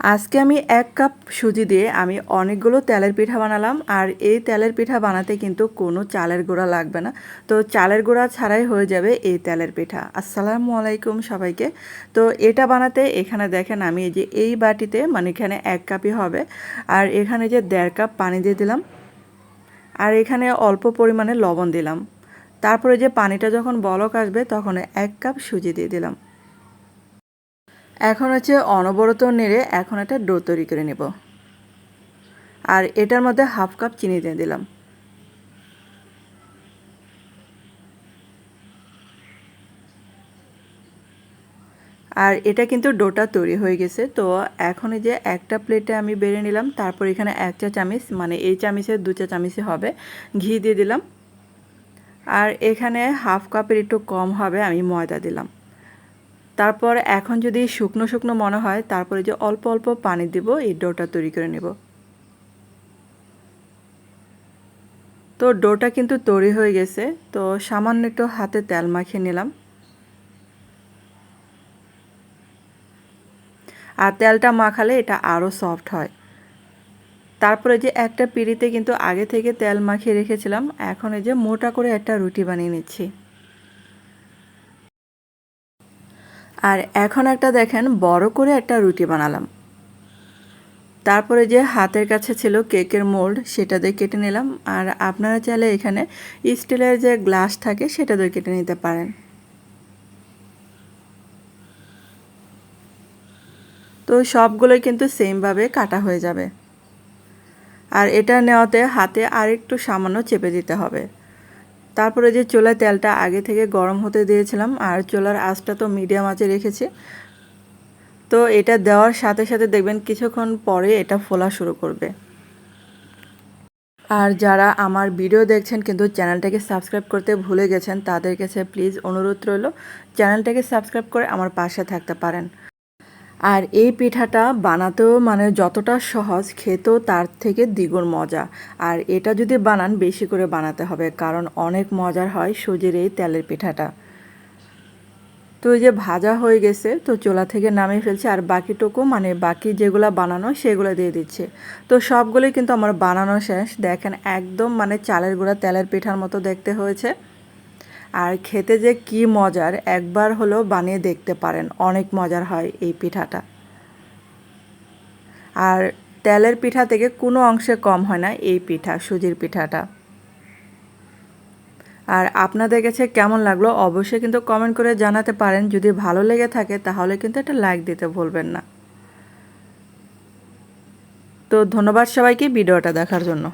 আজকে আমি এক কাপ সুজি দিয়ে আমি অনেকগুলো তেলের পিঠা বানালাম, আর এই তেলের পিঠা বানাতে কিন্তু কোনো চালের গুঁড়া লাগবে না। তো চালের গুঁড়া ছাড়াই হয়ে যাবে এই তেলের পিঠা। আসসালামু আলাইকুম সবাইকে। তো এটা বানাতে এখানে দেখেন আমি এই যে এই বাটিতে মানে এখানে এক কাপই হবে, আর এখানে যে দেড় কাপ পানি দিয়ে দিলাম, আর এখানে অল্প পরিমাণে লবণ দিলাম। তারপরে যে পানিটা যখন বলক আসবে, তখন এক কাপ সুজি দিয়ে দিলাম। এখন হচ্ছে অনবরত নেড়ে এখন একটা ডো তৈরি করে নেব। আর এটার মধ্যে হাফ কাপ চিনি দিয়ে দিলাম। আর এটা কিন্তু ডোটা তৈরি হয়ে গেছে, তো এখন এই যে একটা প্লেটে আমি বেড়ে নিলাম, তারপর এখানে এক চা চামিচ মানে এই চামিচের দু চা চামিচে হবে, ঘি দিয়ে দিলাম। আর এখানে হাফ কাপের একটু কম হবে, আমি ময়দা দিলাম। তারপর এখন যদি শুকনো শুকনো মনে হয়, তারপরে যে অল্প অল্প পানি দিব, এই ডোটা তৈরি করে নেব। তো ডোটা কিন্তু তৈরি হয়ে গেছে, তো সামান্য একটু হাতে তেল মাখিয়ে নিলাম। আর তেলটা মাখালে এটা আরও সফট হয়। তারপরে যে একটা পিড়িতে কিন্তু আগে থেকে তেল মাখিয়ে রেখেছিলাম, এখন এই যে মোটা করে একটা রুটি বানিয়ে নিচ্ছি। আর এখন একটা দেখেন, বড় করে একটা রুটি বানালাম। তারপরে যে হাতের কাছে ছিল কেকের মোল্ড, সেটা দিয়ে কেটে নিলাম। আর আপনারা চাইলে এখানে স্টিলের যে গ্লাস থাকে, সেটা দিয়ে কেটে নিতে পারেন। তো সবগুলোই কিন্তু সেমভাবে কাটা হয়ে যাবে। আর এটা নেওয়াতে হাতে আরেকটু সামান্য চেপে দিতে হবে। তারপরে যে চোলার তেলটা আগে থেকে গরম হতে দিয়েছিলাম, আর চোলার আঁচটা তো মিডিয়াম আঁচে রেখেছি। তো এটা দেওয়ার সাথে সাথে দেখবেন কিছুক্ষণ পরে এটা ফোলা শুরু করবে। আর যারা আমার ভিডিও দেখছেন কিন্তু চ্যানেলটাকে সাবস্ক্রাইব করতে ভুলে গেছেন, তাদের কাছে প্লিজ অনুরোধ রইল, চ্যানেলটাকে সাবস্ক্রাইব করে আমার পাশে থাকতে পারেন। আর এই পিঠাটা বানাতেও মানে যতটা সহজ, খেতেও তার থেকে দ্বিগুণ মজা। আর এটা যদি বানান, বেশি করে বানাতে হবে, কারণ অনেক মজার হয় সুজির এই তেলের পিঠাটা। তো এই যে ভাজা হয়ে গেছে, তো চোলা থেকে নামিয়ে ফেলছে, আর বাকিটুকু মানে বাকি যেগুলো বানানো, সেগুলো দিয়ে দিচ্ছে। তো সবগুলোই কিন্তু আমার বানানো শেষ। দেখেন, একদম মানে চালের গুঁড়া তেলের পিঠার মতো দেখতে হয়েছে। আর খেতে যে কি মজার, একবার হলেও বানিয়ে দেখতে পারেন। অনেক মজার হয় এই পিঠাটা। আর তেলের পিঠা থেকে কোনো অংশে কম হয় না এই পিঠা, সুজির পিঠাটা। আর আপনাদের কাছে কেমন লাগল অবশ্যই কিন্তু কমেন্ট করে জানাতে পারেন। যদি ভালো লেগে থাকে তাহলে কিন্তু একটা লাইক দিতে ভুলবেন না। তো ধন্যবাদ সবাইকে ভিডিওটা দেখার জন্য।